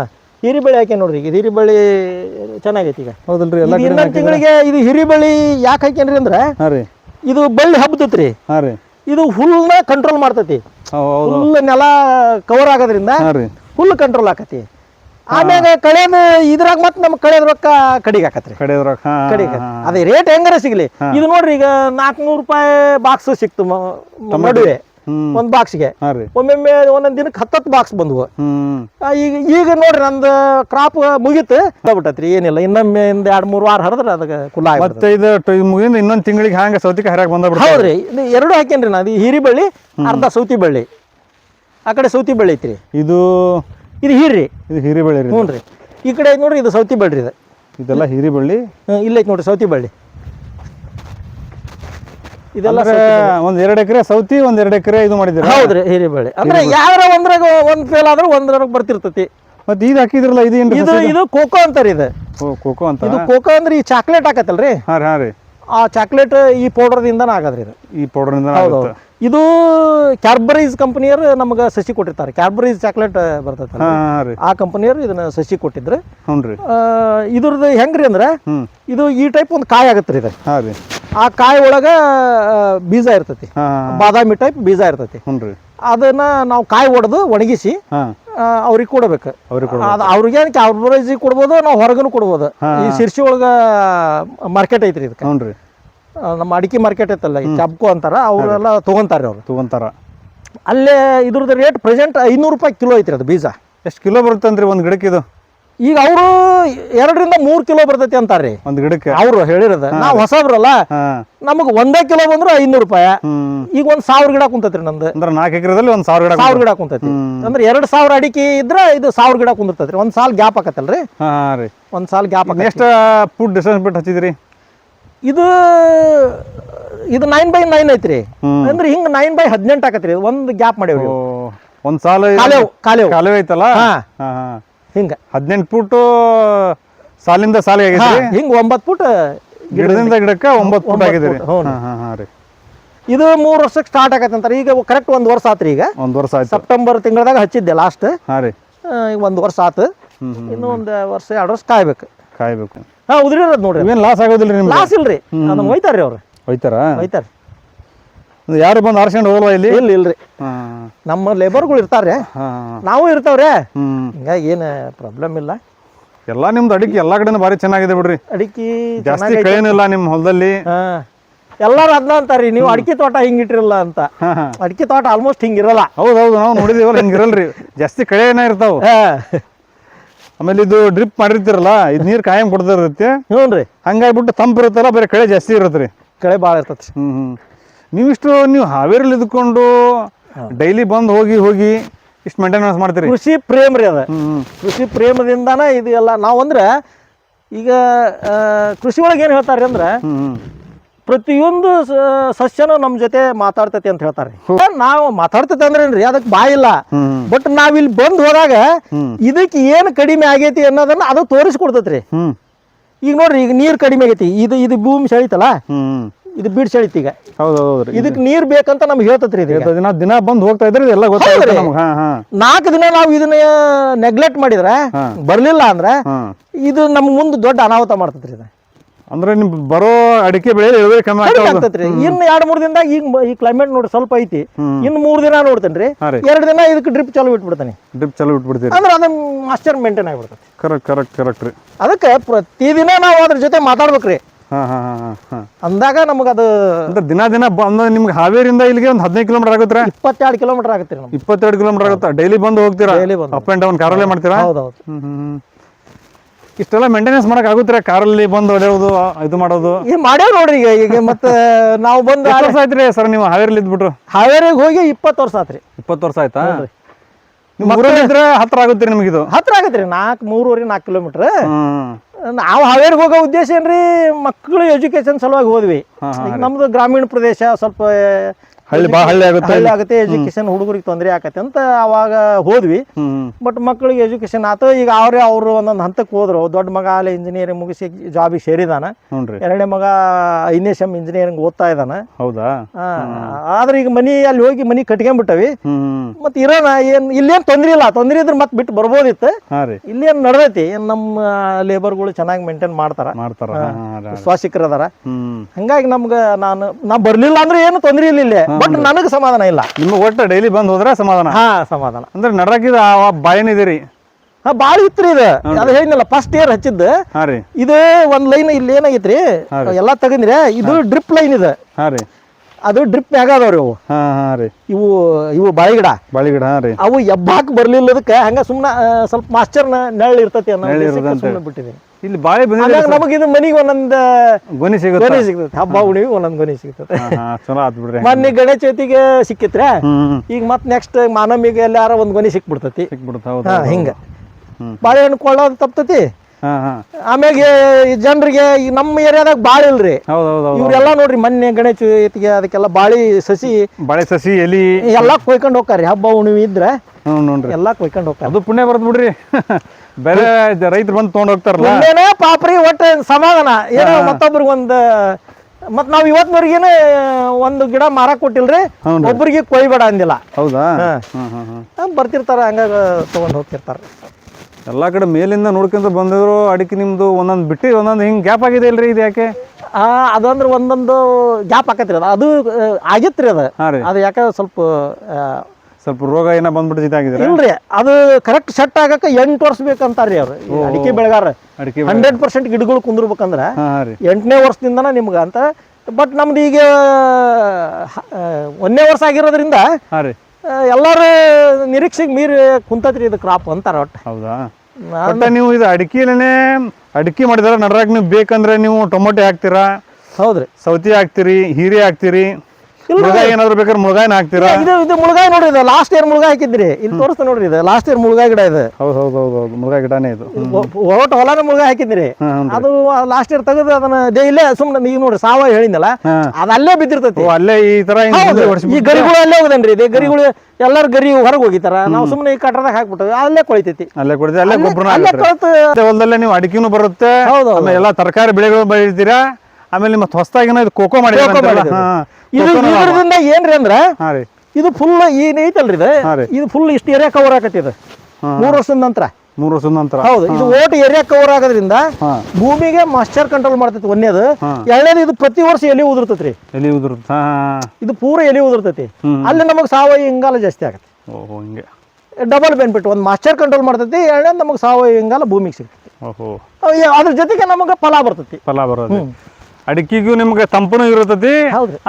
ಹಿರಿಬಳ್ಳಿ ಹಾಕಿ ನೋಡ್ರಿ ಈಗ ಹಿರಿಬಳ್ಳಿ ಚೆನ್ನಾಗೈತಿ ಈಗ. ಹೌದಲ್ರಿ ಎಲ್ಲ ಇದು ಇನ್ನೊಂದು ತಿಂಗಳಿಗೆ ಇದು ಹಿರಿಬಳ್ಳಿ ಯಾಕೆ ಹಾಕ್ಯಾನ್ರಿ ಅಂದ್ರೆ ಹಾಂ ರೀ. ಇದು ಬಳ್ಳಿ ಹಬ್ಬತೈತ್ರಿ ಹಾಂ ರೀ. ಇದು ಹುಲ್ನ ಕಂಟ್ರೋಲ್ ಮಾಡ್ತೈತಿ. ಹೌದು ಹುಲ್ಲು ನೆಲ ಕವರ್ ಆಗೋದ್ರಿಂದ ಹಾಂ ರೀ. ಹುಲ್ಲು ಕಂಟ್ರೋಲ್ ಆಕತಿ. ಆಮ್ಯಾಗ ಕಳೆದ ಇದ್ರಾಗ ಮತ್ತೆ ನಮ್ಗೆ ಕಳೆದ ರೊಕ್ಕ ಕಡಿಗೆ ಆಕತ್ರಿ. ಕಡೆಯವ್ರ ಹಾಂ ಕಡಿಗೆ ಅದೇ ರೇಟ್ ಹೆಂಗಾರ ಸಿಗ್ಲಿ? ಇದು ನೋಡ್ರಿ ಈಗ ನಾಲ್ಕುನೂರು ರೂಪಾಯಿ ಬಾಕ್ಸ್ ಸಿಕ್ತು ಮ- ಮ- ನಡುವೆ ಹ್ಞೂ ಒಂದು ಬಾಕ್ಸ್ಗೆ ಒಮ್ಮೊಮ್ಮೆ ಒಂದೊಂದ್ ದಿನಕ್ಕೆ ಹತ್ತತ್ತು ಬಾಕ್ಸ್ ಬಂದ್ವು. ಈಗ ಈಗ ನೋಡ್ರಿ ನಂದು ಕ್ರಾಪ್ ಮುಗೀತು. ಬಿಟ್ಟತ್ರಿ ಏನಿಲ್ಲ. ಇನ್ನೊಮ್ಮೆ ಇಂದ ಎರಡ್ ಮೂರು ವಾರ ಹರಿದ್ರೆ ಅದಕ್ಕೆ ಕುಲ್ಲ ಆಗ್ಬಿಡ್ತದೆ. ಮತ್ತೆ ಇದು ಮುಗಿದ ಇನ್ನೊಂದು ತಿಂಗಳಿಗೆ ಹಂಗ ಸೌತಿಕ ಹರಿಯಾಗ ಬಂದ ಹೌದ್ರಿ. ಇದು ಎರಡು ಹಾಕೇನ್ರಿ ನಾನು ಹೀರಿ ಬಳ್ಳಿ ಅರ್ಧ ಸೌತಿ ಬಳ್ಳಿ. ಆ ಕಡೆ ಸೌತಿ ಬಳ್ಳಿ ಐತ್ರಿ. ಇದು ಇದು ಹೀರಿ. ಇದು ಹೀರಿ ಬಳ್ಳಿ ಹ್ಞೂ ರೀ ಈ ಕಡೆ ಐತಿ ನೋಡ್ರಿ ಇದು ಸೌತಿ ಬಳ್ಳಿ ಇದು. ಇದೆಲ್ಲ ಹೀರಿ ಬಳ್ಳಿ. ಇಲ್ಲ ಐತ್ ನೋಡ್ರಿ ಸೌತಿ ಬಳ್ಳಿ. ಇದೆಲ್ಲ ಒಂದ್ ಎರಡು ಎಕರೆ ಸೌತಿ ಒಂದ್ ಎರಡು ಎಕರೆ ಇದು ಮಾಡಿದ್ರೆ ಹೌದ್ರಿ ಹೀರಿ ಬಳ್ಳಿ ಅಂದ್ರೆ ಯಾವ್ದಾರ ಒಂದ್ರಾಗ ಒಂದ್ ಫೇಲ್ ಆದ್ರೆ ಒಂದ್ರಾಗ ಬರ್ತಿರ್ತೈತಿ. ಮತ್ತೆ ಇದು ಹಾಕಿದ್ರಲ್ಲ ಇದು ಇದು ಇದು ಕೋಕೋ ಅಂತಾರೆ ಇದು. ಕೋಕೋ ಅಂತ? ಇದು ಕೋಕೋ ಅಂದ್ರೆ ಈ ಚಾಕ್ಲೇಟ್ ಹಾಕತ್ತಲ್ರಿ. ಹಾ ರೀ ರೀ. ಆ ಚಾಕ್ಲೇಟ್ ಈ ಪೌಡರ್ದಿಂದನೇ ಆಗದ್ರಿ ಇದು. ಈ ಪೌಡರ್ನಿಂದ ಹೌದು ಇದು ಕ್ಯಾರ್ಬರೈಸ್ ಕಂಪನಿಯರು ನಮಗೆ ಸಸಿ ಕೊಟ್ಟಿರ್ತಾರೆ. ಕ್ಯಾರ್ಬರೈಸ್ ಚಾಕ್ಲೇಟ್ ಬರ್ತೈತೆ ಆ ಕಂಪನಿಯವರು ಇದನ್ನ ಸಸಿ ಕೊಟ್ಟಿದ್ರೆ. ಇದ್ರದ್ದು ಹೆಂಗ್ರಿ ಅಂದ್ರೆ ಇದು ಈ ಟೈಪ್ ಒಂದು ಕಾಯಿ ಆಗತ್ತೆ ರೀ ಇದು. ಆ ಕಾಯಿ ಒಳಗ ಬೀಜ ಇರ್ತೈತಿ. ಬಾದಾಮಿ ಟೈಪ್ ಬೀಜ ಇರ್ತೈತಿ. ಅದನ್ನ ನಾವು ಕಾಯಿ ಒಡೆದು ಒಣಗಿಸಿ ಅವ್ರಿಗೆ ಕೊಡ್ಬೇಕು. ಅವ್ರಿಗೆ ಕ್ಯಾಬ್ರೈಜಿಗೆ ಕೊಡ್ಬೋದು ನಾವು ಹೊರಗನು ಕೊಡ್ಬೋದು. ಈ ಶಿರ್ಸಿ ಒಳಗ ಮಾರ್ಕೆಟ್ ಐತ್ರಿ ಇದಕ್ಕೆ. ನಮ್ಮ ಅಡಿಕೆ ಮಾರ್ಕೆಟ್ ಐತಲ್ಲ ಈ ಚಬ್ಕು ಅಂತಾರ ಅವರೆಲ್ಲ ತೊಗೊಂತಾರೆ ಅವ್ರು. ತಗೊಂತಾರ. ಅಲ್ಲೇ ಇದ್ರದ್ದು ರೇಟ್ ಪ್ರೆಸೆಂಟ್ ಐನೂರು ರೂಪಾಯಿ ಕಿಲೋ ಐತ್ರಿ ಅದು ಬೀಜ. ಎಷ್ಟು ಕಿಲೋ ಬರುತ್ತಂದ್ರಿ ಒಂದು ಗಿಡಕ್ಕೆ ಇದು? ಈಗ ಅವರು ಎರಡರಿಂದ ಮೂರು ಕಿಲೋ ಬರ್ತೈತಿ ಅಂತಾರ್ರಿ. ಒಂದು ಗಿಡಕ್ಕೆ? ಅವರು ಹೇಳಿರೋದು. ನಾವು ಹೊಸಬ್ರಲ್ಲ ನಮಗ್ ನಮಗೆ ಒಂದೇ ಕಿಲೋ ಬಂದ್ರು ಐನೂರು ರೂಪಾಯಿ. ಈಗ ಒಂದ್ ಸಾವಿರ ಗಿಡ ಕುಂತೈತ್ರಿ ನಂದು. ಅಂದ್ರೆ ನಾಲ್ಕು ಎಕರೆದಲ್ಲಿ ಒಂದು ಸಾವಿರ ಗಿಡ ಸಾವಿರ ಗಿಡ ಕುಂತೈತಿ. ಅಂದ್ರೆ ಎರಡು ಸಾವಿರ ಅಡಿಕೆ ಇದ್ರೆ ಇದು ಸಾವಿರ ಗಿಡ ಕುಂದಿರ್ತೈತ್ರಿ. ಒಂದು ಸಾಲ್ ಗ್ಯಾಪ್ ಆಕತ್ತಲ್ರಿ. ಒಂದು ಸಾಲ್ ಗ್ಯಾಪ್ ಆಕ ಎಷ್ಟು ಫುಡ್ ಡಿಸ್ಟೆನ್ಸ್ ಬಿಟ್ಟು ಹಚ್ಚಿದ್ರಿ? ಇದು ಇದು ನೈನ್ ಬೈ ನೈನ್ ಐತ್ರಿ. ಅಂದ್ರೆ ಹಿಂಗ ನೈನ್ ಬೈ ಹದಿನೆಂಟು ಆಕತ್ರಿ ಒಂದು ಗ್ಯಾಪ್ ಮಾಡೇವ್ರಿ ಒಂದ್ ಸಾಲ ಕಾಲೇವ್ ಕಾಲೇವ್. ಕಾಲೇವ್ ಐತಲ್ಲ? ಹಿಂಗ. ಹದಿನೆಂಟು ಫುಟ್ ಸಾಲಿಂದ ಸಾಲ ಆಗಿದೆ ಹಿಂಗ ಒಂಬತ್ತು ಫುಟ್ ಗಿಡದಿಂದ ಗಿಡಕ್ಕೆ ಒಂಬತ್ತು ಫುಟ್ ಆಗಿದೆ ರೀ. ಇದು ಮೂರು ವರ್ಷಕ್ಕೆ ಸ್ಟಾರ್ಟ್ ಆಗತ್ತಂತಾರೆ ಈಗ ಕರೆಕ್ಟ್ ಒಂದು ವರ್ಷ ಆತ್ರಿ ಈಗ. ಒಂದು ವರ್ಷ ಆಯ್ತು. ಸೆಪ್ಟೆಂಬರ್ ತಿಂಗಳದಾಗ ಹಚ್ಚಿದ್ದೆ ಲಾಸ್ಟ್ ಹಾಂ ರೀ. ಈಗ ಒಂದು ವರ್ಷ ಆತು. ಇನ್ನೂ. ಒಂದು ವರ್ಷ ಎರಡು ವರ್ಷ ಕಾಯ್ಬೇಕು. ಕಾಯ್ಬೇಕು. ಹಾ ಉದ್ರಿರೋದು ನೋಡ್ರಿ. ಏನು ಲಾಸ್ ಆಗೋದಿಲ್ಲ ನಿಮ್ಗೆ? ಲಾಸ್ ಇಲ್ರಿ. ನಮ್ಗೆ ಒಯ್ತಾರ್ರಿ ಅವ್ರು. ಹೋಯ್ತಾರಾ ಹೋಯ್ತಾರ ಯಾರು ಬಂದು ಆರ್ಸ್ಕೊಂಡು ಹೋಗಲ್ವಾ ಇಲ್ಲಿ? ಇಲ್ಲ ಇಲ್ರಿ. ಹಾಂ. ನಮ್ಮ ಲೇಬರ್ಗಳು ಇರ್ತಾರೆ ಹಾಂ ನಾವು ಇರ್ತಾವ್ರೆ. ಹ್ಞೂ ಹಿಂಗಾಗಿ ಏನು ಪ್ರಾಬ್ಲಮ್ ಇಲ್ಲ. ಎಲ್ಲ ನಿಮ್ದು ಅಡಿಕೆ ಎಲ್ಲ ಕಡೆನೂ ಭಾರಿ ಚೆನ್ನಾಗಿದೆ ಬಿಡ್ರಿ. ಅಡಿಕೆ ಜಾಸ್ತಿ ಕಳೆನಿಲ್ಲ ನಿಮ್ಮ ಹೊಲದಲ್ಲಿ. ಹಾ. ಎಲ್ಲಾರು ಅದನ್ನ ಅಂತಾರ್ರಿ ನೀವು ಅಡಿಕೆ ತೋಟ ಹಿಂಗಿಟ್ಟಿರಲ್ಲ ಅಂತ. ಅಡಿಕೆ ತೋಟ ಆಲ್ಮೋಸ್ಟ್ ಹಿಂಗಿರಲ್ಲ ಹೌದು ಹೌದು ನಾವು ನೋಡಿದೀವಲ್ಲ ಹಿಂಗಿರಲ್ರಿ ಜಾಸ್ತಿ ಕಳೆ ಏನ ಇರ್ತಾವ. ಹಾ. ಆಮೇಲೆ ಇದು ಡ್ರಿಪ್ ಮಾಡಿರ್ತಿರಲ್ಲ ಇದು ನೀರು ಕಾಯಂ ಕೊಡ್ತಿರುತ್ತೆ ಹ್ಞೂ ರೀ ಹಂಗಾಗ್ಬಿಟ್ಟು ತಂಪು ಇರುತ್ತಲ್ಲ ಬರೀ ಕಳೆ ಜಾಸ್ತಿ ಇರುತ್ತೆ ರೀ. ಕಳೆ ಭಾಳ ಇರ್ತೈತಿ ಹ್ಞೂ ಹ್ಞೂ ನೀವಿಷ್ಟು ನೀವು ಹಾವೇರಿಲಿ ಇದ್ಕೊಂಡು ಡೈಲಿ ಬಂದು ಹೋಗಿ ಹೋಗಿ ಇಷ್ಟು ಮೇಂಟೆನೆನ್ಸ್ ಮಾಡ್ತೀರಿ? ಕೃಷಿ ಪ್ರೇಮ ರೀ ಅದ. ಕೃಷಿ ಪ್ರೇಮದಿಂದಾನ ಇದು ಎಲ್ಲ. ನಾವು ಅಂದ್ರೆ ಈಗ ಕೃಷಿ ಒಳಗೆ ಏನು ಹೇಳ್ತಾರೆ ಅಂದ್ರೆ ಪ್ರತಿಯೊಂದು ಸಸ್ಯನು ನಮ್ಮ ಜೊತೆ ಮಾತಾಡ್ತೈತಿ ಅಂತ ಹೇಳ್ತಾರೆ. ನಾವು ಮಾತಾಡ್ತೈತೆ ಅಂದ್ರೇನ್ರಿ ಅದಕ್ಕೆ ಬಾಯಿಲ್ಲ ಬಟ್ ನಾವಿಲ್ಲಿ ಬಂದ್ ಹೋದಾಗ. ಇದಕ್ಕೆ ಏನು ಕಡಿಮೆ ಆಗೈತಿ ಅನ್ನೋದನ್ನ ಅದು ತೋರಿಸ್ಕೊಡ್ತೈತ್ರಿ. ಈಗ ನೋಡ್ರಿ ಈಗ ನೀರು ಕಡಿಮೆ ಆಗೈತಿ. ಇದು ಇದು ಭೂಮಿ ಸೆಳಿತಲ್ಲ? ಇದು ಬೀಡ್ ಸೆಳಿತಿ ಈಗ. ಇದಕ್ಕೆ ನೀರ್ ಬೇಕಂತ ನಮ್ಗೆ ಹೇಳ್ತೈತ್ರಿ ಇದು ದಿನ ದಿನ ಬಂದು ಹೋಗ್ತಾ ಇದ್ರೆ ಎಲ್ಲ ಗೊತ್ತಾಗುತ್ತೆ ನಾಲ್ಕು ದಿನ ನಾವು ಇದನ್ನ ನೆಗ್ಲೆಕ್ಟ್ ಮಾಡಿದ್ರೆ. ಬರ್ಲಿಲ್ಲ ಅಂದ್ರೆ ಇದು ನಮ್ಗೆ ಮುಂದೆ ದೊಡ್ಡ ಅನಾಹುತ ಮಾಡ್ತೈತ್ರಿ ಇದು. ಅಂದ್ರೆ ನಿಮ್ ಬರೋ ಅಡಿಕೆ ಬೆಳೆ ಇಳುವರಿ ಕಮ್ಮಿ ಮೂರ್ ದಿನ ಆಗ್ತೈತ್ರಿ ಇನ್ನು ಎರಡು ಮೂರು ದಿನದಾಗ ಈಗ ಈ ಕ್ಲೈಮೇಟ್ ನೋಡಿ ಸ್ವಲ್ಪ ಐತಿ. ಇನ್ ಇನ್ನು ಮೂರು ದಿನ ನೋಡ್ತೇನೆ ಎರಡ್ ರೀ. ಎರಡು ದಿನ ಇದಕ್ಕೆ ಡ್ರಿಪ್ ಚಾಲು ಬಿಟ್ಬಿಡ್ತಾನೆ. ಡ್ರಿಪ್ ಚಲೋ ಬಿಟ್ಬಿಡ್ತೀರಿ. ಅಂದ್ರೆ ಅದನ್ನ ಮಾಸ್ಟರ್ ಮೇಂಟೈನ್ ಆಗ್ಬಿಡ್ತೈತಿ. ಕರೆಕ್ಟ್ ಕರೆಕ್ಟ್ ಕರೆಕ್ಟ್ ರೀ. ಅದಕ್ಕೆ ಪ್ರತಿದಿನ ನಾವು ಅದ್ರ ಜೊತೆ ಮಾತಾಡ್ಬೇಕ್ರಿ ಹಾಂ ಹಾಂ ಹಾಂ ಹಾಂ ಹಾಂ. ಅಂದಾಗ ನಮಗೆ ಅದು ಅಂದ್ರೆ ದಿನ ದಿನ ಬಂದ ನಿಮ್ಗೆ ಹಾವೇರಿಂದ ಇಲ್ಲಿಗೆ ಒಂದು ಹದಿನೈದು ಕಿಲೋಮೀಟರ್ ಆಗುತ್ತೆ? ಇಪ್ಪತ್ತೆರಡು ಕಿಲೋಮೀಟರ್ ಆಗುತ್ತೆ ರೀ ನಮ್ಗೆ. ಇಪ್ಪತ್ತೆರಡು ಕಿಲೋಮೀಟರ್ ಆಗುತ್ತೆ? ಡೈಲಿ ಬಂದು ಹೋಗ್ತೀರಾ? Daily ಬಂದು. ಅಪ್ ಆ್ಯಂಡ್ ಡೌನ್ ಕಾರಲ್ಲೇ ಮಾಡ್ತೀರಾ? ಹೌದೌದು ಹ್ಮ್ ಹ್ಮ್ ಹ್ಮ್. ಇಷ್ಟೆಲ್ಲ ಮೇಂಟೆನೆನ್ಸ್ ಮಾಡಕ್ ಕಾರ್ ಕಾರಲ್ಲಿ ಬಂದು ಹೊಡೆಯೋದು ಇದು ಮಾಡೋದು? ಈಗ ಮಾಡ್ಯಾವ ನೋಡ್ರಿ ಈಗ ಈಗ ಮತ್ತೆ ನಾವು ಬಂದು ಎಷ್ಟು ವರ್ಷ ಆಯ್ತ್ರಿ ಸರ್ ನೀವು ಹಾವೇರಿಲಿ ಇದ್ಬಿಟ್ರು? ಹಾವೇರಿಗೆ ಹೋಗಿ ಇಪ್ಪತ್ತು ವರ್ಷ ಆತ್ರಿ. ಇಪ್ಪತ್ತು ವರ್ಷ ಆಯ್ತಾ? ನಿಮ್ಮ ಊರಲ್ಲಿ ಇದ್ರೆ ಹತ್ರ ಆಗುತ್ತೆ ನಿಮ್ಗೆ ಇದು? ಹತ್ರ ಆಗುತ್ತೆ ರೀ ನಾಲ್ಕು ಮೂರುವರೆ ನಾಲ್ಕು ಕಿಲೋಮೀಟ್ರ್ ಹ್ಮ್ ನಾವು ಹಾವೇರಿಗೆ ಹೋಗೋ ಉದ್ದೇಶ ಏನ್ರಿ ಮಕ್ಕಳು ಎಜುಕೇಶನ್ ಸಲುವಾಗಿ ಹೋದ್ವಿ. ಹಾ, ಈಗ ನಮ್ದು ಗ್ರಾಮೀಣ ಪ್ರದೇಶ ಸ್ವಲ್ಪ ಹಳ್ಳಿ ಭಾಳ ಹಳ್ಳಿ ಆಗುತ್ತೆ. ಹಳ್ಳಿ ಆಗುತ್ತೆ ಎಜುಕೇಶನ್ ಹುಡುಗರಿಗೆ ತೊಂದರೆ ಆಕತ್ತೆ ಅಂತ ಅವಾಗ ಹೋದ್ವಿ. ಬಟ್ ಮಕ್ಕಳಿಗೆ ಎಜುಕೇಶನ್ ಆತು ಈಗ ಅವ್ರೇ ಅವರು ಒಂದೊಂದು ಹಂತಕ್ಕೆ ಹೋದ್ರು. ದೊಡ್ಡ ಮಗ ಅಲ್ಲಿ ಇಂಜಿನಿಯರಿಂಗ್ ಮುಗಿಸಿ ಜಾಬಿಗೆ ಸೇರಿದಾನ. ಎರಡನೇ ಮಗ ಐದನೇ ಸೆಮ್ ಇಂಜಿನಿಯರಿಂಗ್ ಓದ್ತಾ ಇದಾನ. ಹೌದಾ? ಆದ್ರೆ ಈಗ ಮನಿ ಅಲ್ಲಿ ಹೋಗಿ ಮನಿ ಕಟ್ಕೊಂಡ್ಬಿಟ್ಟವಿ. ಮತ್ತೆ ಇರೋಣ ಏನ್ ಇಲ್ಲೇನ್ ತೊಂದ್ರೆ ಇಲ್ಲ. ತೊಂದ್ರೆ ಇದ್ರೆ ಮತ್ತೆ ಬಿಟ್ಟು ಬರ್ಬೋದಿತ್ತು. ಇಲ್ಲೇನ್ ನಡ್ದೈತಿ. ಏನ್ ನಮ್ಮ ಲೇಬರ್ಗಳು ಚೆನ್ನಾಗಿ ಮೇಂಟೈನ್ ಮಾಡ್ತಾರ. ಮಾಡ್ತಾರ. ಸ್ವಾಸಿಕರದಾರ ಹಂಗಾಗಿ ನಮ್ಗೆ ನಾನು ನಾ ಬರ್ಲಿಲ್ಲ ಅಂದ್ರೆ ಏನು ತೊಂದ್ರೆ ಇಲ್ಲ ಇಲ್ಲೇ. ಬಟ್ ನನಗೆ ಸಮಾಧಾನ ಇಲ್ಲ. ನಿಮ್ಮ ಒಟ್ಟು ಡೈಲಿ ಬಂದು ಹೋದ್ರೆ ಸಮಾಧಾನ? ಹಾ ಸಮಾಧಾನ. ಅಂದ್ರೆ ನಡಕಿದ ಬಾಯನಿದಿರಿ ಹಾ ಬಾಳ ಇತ್ರಿ ಇದು. ಅದು ಹೇಳಿನಲ್ಲ ಫಸ್ಟ್ ಇಯರ್ ಹಚ್ಚಿದ್ದ. ಇದು ಒಂದ್ ಲೈನ್ ಇಲ್ಲಿ ಏನಾಗೈತ್ರಿ? ಎಲ್ಲಾ ತಗಂದ್ರೆ ಇದು ಡ್ರಿಪ್ ಲೈನ್ ಇದೆ. ಹಾ ರೀ. ಅದು ಡ್ರಿಪ್ ಮ್ಯಾಗ ಅದಾವ್ರಿ ಅವು. ಇವು ಇವು ಬಾಳಿಗಿಡ ಬಾಳಿಗಿಡ ರೀ. ಅವು ಎಬ್ಬಾಕ್ ಬರ್ಲಿಲ್ಲದಕ್ಕೆ ಹಂಗ ಸುಮ್ನ ಸ್ವಲ್ಪ ಮಾಸ್ಟರ್ನ ನೆರಳು ಇರ್ತತಿ ಅನ್ನೋ ಬಿಟ್ಟಿದ್ದೀನಿ. ಇಲ್ಲಿ ಬಾಳೆ ಬಂದಿದೆ ನಮಗೆ ಇದು ಮನಿಗೆ ಒಂದೊಂದು ಗೊನಿ ಸಿಗುತ್ತೆ? ಗೊನೆ ಸಿಗ್ತದೆ ಹಬ್ಬ ಹುಣ್ಣಿವಿ ಒಂದೊಂದು ಗೊನೆ ಸಿಗ್ತದೆ ಹಾಂ ಹಾಂ ಚಲೋ ಆತ್ ಬಿಡ್ರಿ ಮೊನ್ನೆ ಗಣೇಶ ಚೌತಿಗೆ ಸಿಕ್ಕಿತ್ರ? ಹ್ಮ್ ಈಗ ಮತ್ತೆ ನೆಕ್ಸ್ಟ್ ಮಾನಮಿಗೆ ಎಲ್ಲಾರ ಒಂದ್ ಗೊನೆ ಸಿಕ್ಬಿಡ್ತತಿ. ಹೌದು ಹಾ ಹಿಂಗ. ಹ್ಮ್. ಬಾಳೆಹಣ್ಣು ಕೊಳ್ಳೋದು ತಪ್ತತಿ? ಹಾ ಹಾಂ. ಆಮ್ಯಾಗೆ ಈ ಜನರಿಗೆ ಈ ನಮ್ಮ ಏರಿಯಾದಾಗ ಬಾಳೆ ಇಲ್ರಿ. ಹೌದು ಹೌದು ಹೌದು ಇವ್ರೆಲ್ಲ ನೋಡ್ರಿ ಮೊನ್ನೆ ಗಣೇಶ ಚೌತಿಗೆ ಅದಕ್ಕೆಲ್ಲ ಬಾಳಿ ಸಸಿ ಬಾಳೆ ಸಸಿ ಎಲಿ. ಎಲ್ಲಾ ಕೊಯ್ಕೊಂಡು ಹೋಗ್ತಾರ್ರಿ ಹಬ್ಬ ಉಣಿವಿ ಇದ್ರೆ ಹ್ಞೂ ನೋಡ್ರಿ. ಎಲ್ಲ ಕೊಯ್ಕೊಂಡು ಹೋಗ್ತಾರೆ. ಅದು ಪುಣ್ಯ ಬರ್ದ್ ಬಿಡ್ರಿ. ಬೇರೆ ರೈತರು ಬಂದು ತೊಗೊಂಡು ಹೋಗ್ತಾರಲ್ಲ? ಏನೇ ಪಾಪ್ರಿ ಒಟ್ಟು ಸಮಾಧಾನ. ಏನೋ ಮತ್ತೊಬ್ರಿಗೆ ಒಂದು ಮತ್ ನಾವ್ ಇವತ್ತಿನವರೆಗೇನೆ ಒಂದು ಗಿಡ ಮಾರಕ್ ಕೊಟ್ಟಿಲ್ರಿ ಒಬ್ಬರಿಗೆ ಕೊಯ್ಬೇಡ ಅಂದಿಲ್ಲ. ಹೌದಾ? ಬರ್ತಿರ್ತಾರ ಹಂಗ ತಗೊಂಡ್ ಹೋಗ್ತಿರ್ತಾರ. ಎಲ್ಲ ಕಡೆ ಮೇಲಿಂದ ನೋಡ್ಕೊಂತ ಬಂದಿದ್ರು ಅಡಿಕೆ ನಿಮ್ದು ಒಂದೊಂದು ಬಿಟ್ಟು ಒಂದೊಂದು ಹಿಂಗ್ ಗ್ಯಾಪ್ ಆಗಿದೆ ಇಲ್ರಿ ಇದು ಯಾಕೆ? ಅದಂದ್ರೆ ಅದಂದ್ರ ಒಂದೊಂದು ಗ್ಯಾಪ್ ಆಕತ್ರಿ ಅದು. ಅದು ಆಗಿತ್ರಿ ಅದು. ಅದು ಯಾಕೆ ಸ್ವಲ್ಪ ಸ್ವಲ್ಪ ರೋಗ ಏನೋ ಬಂದ್ಬಿಟ್ಟು ಇಲ್ರಿ ಅದು ಕರೆಕ್ಟ್ ಸೆಟ್ ಆಗಕ್ಕೆ ಎಂಟು ವರ್ಷ ಬೇಕಂತಾರ್ರಿ ಅವ್ರು. ಈ ಅಡಿಕೆ ಬೆಳೆಗಾರ ಅಡಿಕೆ ಹಂಡ್ರೆಡ್ ಪರ್ಸೆಂಟ್ ಗಿಡಗಳು ಕುಂದಿರ್ಬೇಕಂದ್ರ ಹಾಂ ಹಾಂ ರೀ. ಎಂಟನೇ ವರ್ಷದಿಂದನ ನಿಮ್ಗೆ ಅಂತ. ಬಟ್ ನಮ್ದು ಈಗ ಆ, ಒಂದನೇ ವರ್ಷ ಆಗಿರೋದ್ರಿಂದ ಹಾಂ ರೀ. ಆ, ಎಲ್ಲಾರು ನಿರೀಕ್ಷೆಗೆ ಮೀರಿ ಕುಂತತ್ರಿ ಇದು ಕ್ರಾಪ್ ಅಂತಾರ ಒಟ್ಟು. ಹೌದಾ? ಒಟ್ಟ ನೀವು ಇದು ಅಡಿಕೆ ಅಡಿಕೆ ಮಾಡಿದಾರ ನಡ್ರಾಗ ನೀವು ಬೇಕಂದ್ರೆ ನೀವು ಟೊಮೊಟೊ ಹಾಕ್ತೀರಾ? ಹೌದ್ರಿ. ಸೌತಿ ಹಾಕ್ತೀರಿ ಹೀರೆ ಹಾಕ್ತೀರಿ? ಮುಳಗಾಯಿ ಏನಾದ್ರು ಬೇಕಾದ್ರೆ ಮುಳಗಾಯಿನ ಹಾಕ್ತೀರಾ ಇದು ಇದು ಮುಳುಗಾಯಿ ನೋಡ್ರಿ ಇದು. ಲಾಸ್ಟ್ ಇಯರ್ ಮುಳುಗಾಯಿ ಹಾಕಿದ್ರಿ. ಇಲ್ಲಿ ತೋರಿಸ್ತಾ ನೋಡ್ರಿ ಇದು. ಲಾಸ್ಟ್ ಇಯರ್ ಮುಳುಗಾಯಿ ಗಿಡ ಇದೆ. ಹೌದು ಹೌದು ಹೌದು ಹೌದು. ಮುಳಗಾಯಿ ಗಿಡನೇ ಇದು. ಹೊರಟ ಹೊಲನ ಮುಳುಗಾಯಿ ಹಾಕಿದ್ರಿ. ಅದು ಲಾಸ್ಟ್ ಇಯರ್ ತೆಗೆದು ಅದನ್ನ ದೇ ಇಲ್ಲೇ ಸುಮ್ಮನೆ ಈಗ ನೋಡ್ರಿ ಸಾವ ಹೇಳಿದ್ನಲ್ಲ ಅದು ಅಲ್ಲೇ ಬಿದ್ದಿರ್ತೈತಿ. ಅಲ್ಲೇ ಈ ತರ ಈ ಗರಿಗಳು ಅಲ್ಲೇ ಹೋಗದನ್ರಿ ಇದೆ. ಗರಿಗಳು ಎಲ್ಲಾರು ಗರಿ ಹೊರಗೆ ಹೋಗಿತಾರ. ನಾವು ಸುಮ್ಮನೆ ಈ ಕಟ್ಟಡದಾಗ ಹಾಕ್ಬಿಟ್ಟು ಅಲ್ಲೇ ಕೊಳಿತೈತಿ. ಅಲ್ಲೇ ಕೊಡ್ತೀವಿ ಅಲ್ಲೇ ಗೊಬ್ಬರ. ಹೊಲದಲ್ಲೇ ನೀವು ಅಡಿಕೆನೂ ಬರುತ್ತೆ. ಹೌದು, ಎಲ್ಲ ತರಕಾರಿ ಬೆಳೆಗಳು ಬೆಳಿತೀರಾ? ಆಮೇಲೆ ನಿಮ್ಮ ಹೊಸದಾಗಿನ ಇದು ಕೋಕೋ ಮಾಡಿದ್ದೀರಾ ಇದು ಇದರಿಂದ ಏನ್ರಿ ಅಂದ್ರ ಇದು ಫುಲ್ ಏನ್ ಐತಲ್ರಿ ಇದು? ಇದು ಫುಲ್ ಇಷ್ಟು ಏರಿಯಾ ಕವರ್ ಆಗತ್ತೆ ಇದು. ಮೂರ್ ವರ್ಷದ ನಂತರ. ಮೂರು ವರ್ಷದ ನಂತರ. ಹೌದು ಇದು ಓಟ್ ಏರಿಯಾ ಕವರ್ ಆಗೋದ್ರಿಂದ ಭೂಮಿಗೆ ಮಾಸ್ಟರ್ ಕಂಟ್ರೋಲ್ ಮಾಡ್ತೈತಿ ಒಂದೇದು. ಎರಡನೇದು ಇದು ಪ್ರತಿ ವರ್ಷ ಎಲೆ ಉದುರ್ತೈತ್ರಿ. ಎಲೆ ಉದುರ್ತ ಇದು ಪೂರ ಎಲಿ ಉದುರ್ತೈತಿ. ಅಲ್ಲಿ ನಮಗೆ ಸಾವಯವ ಇಂಗಾಲ ಜಾಸ್ತಿ ಆಗತ್ತೆ. ಓಹೋ ಹಿಂಗೆ. ಡಬಲ್ ಬೆನಿಫಿಟ್ ಒಂದು ಮಾಸ್ಟರ್ ಕಂಟ್ರೋಲ್ ಮಾಡ್ತೈತಿ ಎರಡನೇದು ನಮಗೆ ಸಾವಯವ ಇಂಗಾಲ ಭೂಮಿಗೆ ಸಿಗ್ತೈತಿ. ಓಹೋ. ಅದ್ರ ಜೊತೆಗೆ ನಮಗೆ ಫಲ ಬರ್ತೈತಿ. ಫಲ ಬರೋದು. ಅಡಿಕೆಗೂ ನಿಮ್ಗೆ ತಂಪನು ಇರತೈತಿ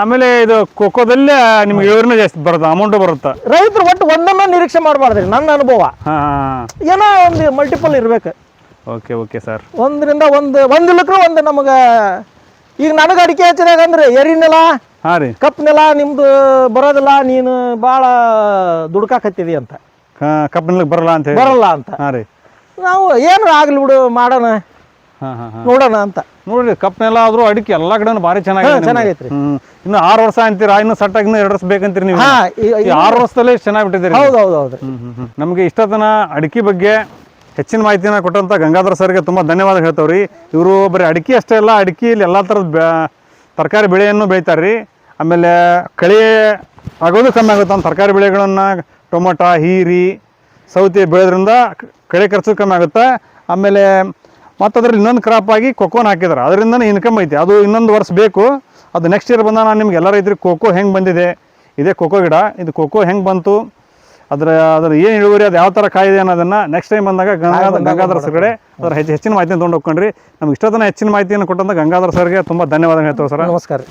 ಆಮೇಲೆ ಇದು ಕೊಕ್ಕೋದಲ್ಲೇ ನಿಮ್ಗೆ ಇವ್ರನ್ನ ಜಾಸ್ತಿ ಬರುತ್ತೆ ಅಮೌಂಟ್ ಬರುತ್ತೆ? ರೈತರು ಒಟ್ಟು ಒಂದನ್ನ ನಿರೀಕ್ಷೆ ಮಾಡಬಾರ್ದ್ರಿ ನನ್ನ ಅನುಭವ. ಏನೋ ಒಂದು ಮಲ್ಟಿಪಲ್ ಇರ್ಬೇಕು. ಓಕೆ ಓಕೆ ಸರ್ ಒಂದರಿಂದ ಒಂದು ಒಂದು ಇಲ್ಲಕ್ರು ಒಂದು ನಮಗೆ ಈಗ ನನಗೆ ಅಡಿಕೆ ಹಚ್ಚಿದಾಗ ಅಂದ್ರೆ ಎರಿ ನೆಲ ಹಾಂ ರೀ. ಕಪ್ ನೆಲ ನಿಮ್ದು ಬರೋದಿಲ್ಲ ನೀನು ಭಾಳ ದುಡ್ಕಾಕತ್ತಿದಿ ಅಂತ. ಕಪ್ಪನಲ್ಲಿ ಬರಲ್ಲ ಅಂತ ಬರಲ್ಲ ಅಂತ. ಹಾಂ ರೀ. ನಾವು ಏನು ಆಗ್ಲಿ ಬಿಡು ಮಾಡೋಣ. ನೋಡೋಣ ಅಂತ. ನೋಡ್ರಿ ಕಪ್ನೆಲ್ಲ ಆದ್ರೂ ಅಡಿಕೆ ಎಲ್ಲಾ ಕಡೆನೂ ಭಾರಿ ಚೆನ್ನಾಗಿದೆ ಹಾ, ಚೆನ್ನಾಗೈತ್ರಿ. ಇನ್ನು ಆರು ವರ್ಷ ಅಂತೀರಾ ಇನ್ನು ಸಟ್ಟಾಗಿ ಇನ್ನು ಎರಡು ವರ್ಷ ಬೇಕಂತೀರಿ ನೀವು. ಆರು ವರ್ಷದಲ್ಲೇ ಚೆನ್ನಾಗಿ ಬಿಟ್ಟಿದ್ದೀರಿ ಹೌದು ಹೌದು ಹೌದು. ನಮಗೆ ಇಷ್ಟತನ ಅಡಿಕೆ ಬಗ್ಗೆ ಹೆಚ್ಚಿನ ಮಾಹಿತಿನ ಕೊಟ್ಟಂತ ಗಂಗಾಧರ ಸರ್ಗೆ ತುಂಬಾ ಧನ್ಯವಾದ ಹೇಳ್ತಾವ್ರಿ. ಇವರು ಬರೀ ಅಡಿಕೆ ಅಷ್ಟೇ ಅಲ್ಲ ಅಡಿಕೆಯಲ್ಲಿ ಎಲ್ಲಾ ಥರದ ತರಕಾರಿ ಬೆಳೆಯನ್ನು ಬೆಳಿತಾರ್ರಿ. ಆಮೇಲೆ ಕಳೆ ಆಗೋದು ಕಮ್ಮಿ ಆಗುತ್ತೆ. ತರಕಾರಿ ಬೆಳೆಗಳನ್ನ ಟೊಮೊಟೊ ಹೀರಿ ಸೌತೆ ಬೆಳೆದ್ರಿಂದ ಕಳೆ ಖರ್ಚು ಕಮ್ಮಿ ಆಗುತ್ತೆ. ಆಮೇಲೆ ಮತ್ತು ಅದ್ರಲ್ಲಿ ಇನ್ನೊಂದು ಕ್ರಾಪ್ ಆಗಿ ಕೊಕೋನ ಹಾಕಿದ್ರೆ. ಅದರಿಂದನೇ ಇನ್ಕಮ್ ಐತಿ. ಅದು ಇನ್ನೊಂದು ವರ್ಷ ಬೇಕು. ಅದು ನೆಕ್ಸ್ಟ್ ಇಯರ್ ಬಂದ ನಾನು ನಿಮ್ಗೆ ಎಲ್ಲ ರೈತರಿಗೆ ಕೊಕೋ ಹೆಂಗೆ ಬಂದಿದೆ? ಇದೇ ಕೊಕೋ ಗಿಡ. ಇದು ಕೊಕೋ ಹೆಂಗೆ ಬಂತು? ಅದರ ಅದ್ರ ಏನು ಇಳುವರಿ ಅದು ಯಾವ ಥರ ಕಾಯಿದೆ ಅನ್ನೋದನ್ನ ನೆಕ್ಸ್ಟ್ ಟೈಮ್ ಬಂದಾಗ ಗಂಗಾಧರ ಗಂಗಾಧರ ಸರ್ ಕಡೆ ಅದರ ಹೆಚ್ಚು ಹೆಚ್ಚಿನ ಮಾಹಿತಿನ ತೊಗೊಂಡು ಹೋಗ್ಕೊಂಡ್ರಿ. ನಮ್ಗೆ ಇಷ್ಟೊತ್ತನ ಹೆಚ್ಚಿನ ಮಾಹಿತಿಯನ್ನು ಕೊಟ್ಟಂತ ಗಂಗಾಧರ ಸರ್ಗೆ ತುಂಬ ಧನ್ಯವಾದ ಹೇಳ್ತೇವೆ ಸರ್ ನಮಸ್ಕಾರ.